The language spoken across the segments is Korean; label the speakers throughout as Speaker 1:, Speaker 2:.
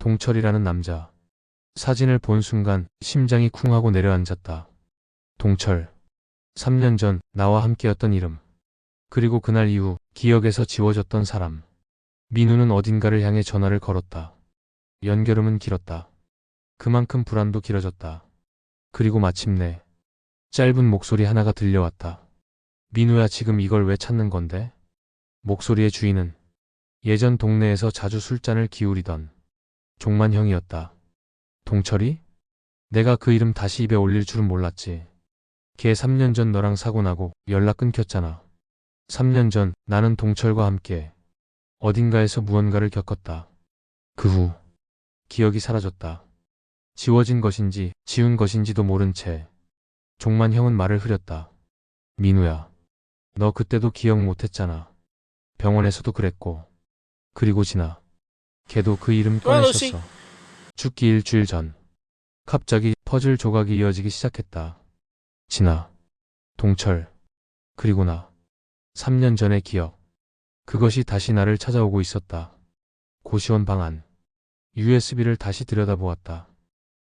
Speaker 1: 동철이라는 남자. 사진을 본 순간 심장이 쿵 하고 내려앉았다. 동철. 3년 전 나와 함께였던 이름. 그리고 그날 이후 기억에서 지워졌던 사람. 민우는 어딘가를 향해 전화를 걸었다. 연결음은 길었다. 그만큼 불안도 길어졌다. 그리고 마침내 짧은 목소리 하나가 들려왔다. 민우야 지금 이걸 왜 찾는 건데? 목소리의 주인은 예전 동네에서 자주 술잔을 기울이던 종만 형이었다. 동철이? 내가 그 이름 다시 입에 올릴 줄은 몰랐지. 걔 3년 전 너랑 사고 나고 연락 끊겼잖아. 3년 전 나는 동철과 함께 어딘가에서 무언가를 겪었다. 그 후 기억이 사라졌다. 지워진 것인지 지운 것인지도 모른 채 종만 형은 말을 흐렸다. 민우야, 너 그때도 기억 못했잖아. 병원에서도 그랬고. 그리고 지나. 걔도 그 이름 꺼냈었어. 죽기 일주일 전. 갑자기 퍼즐 조각이 이어지기 시작했다. 진아, 동철, 그리고 나. 3년 전의 기억. 그것이 다시 나를 찾아오고 있었다. 고시원 방 안. USB를 다시 들여다보았다.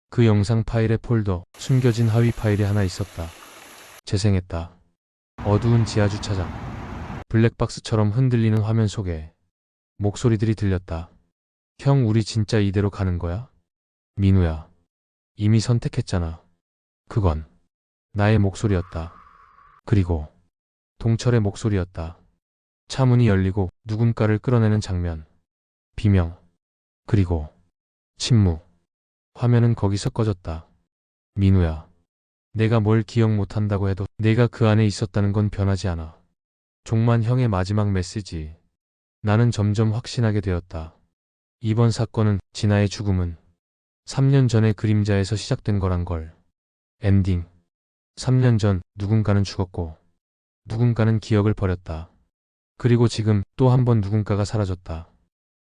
Speaker 1: 그 영상 파일의 폴더, 숨겨진 하위 파일이 하나 있었다. 재생했다. 어두운 지하 주차장. 블랙박스처럼 흔들리는 화면 속에 목소리들이 들렸다. 형, 우리 진짜 이대로 가는 거야? 민우야. 이미 선택했잖아. 그건 나의 목소리였다. 그리고 동철의 목소리였다. 차 문이 열리고 누군가를 끌어내는 장면. 비명. 그리고 침묵. 화면은 거기서 꺼졌다. 민우야. 내가 뭘 기억 못한다고 해도 내가 그 안에 있었다는 건 변하지 않아. 종만 형의 마지막 메시지. 나는 점점 확신하게 되었다. 이번 사건은 진아의 죽음은 3년 전의 그림자에서 시작된 거란 걸. 엔딩. 3년 전 누군가는 죽었고 누군가는 기억을 버렸다. 그리고 지금 또 한 번 누군가가 사라졌다.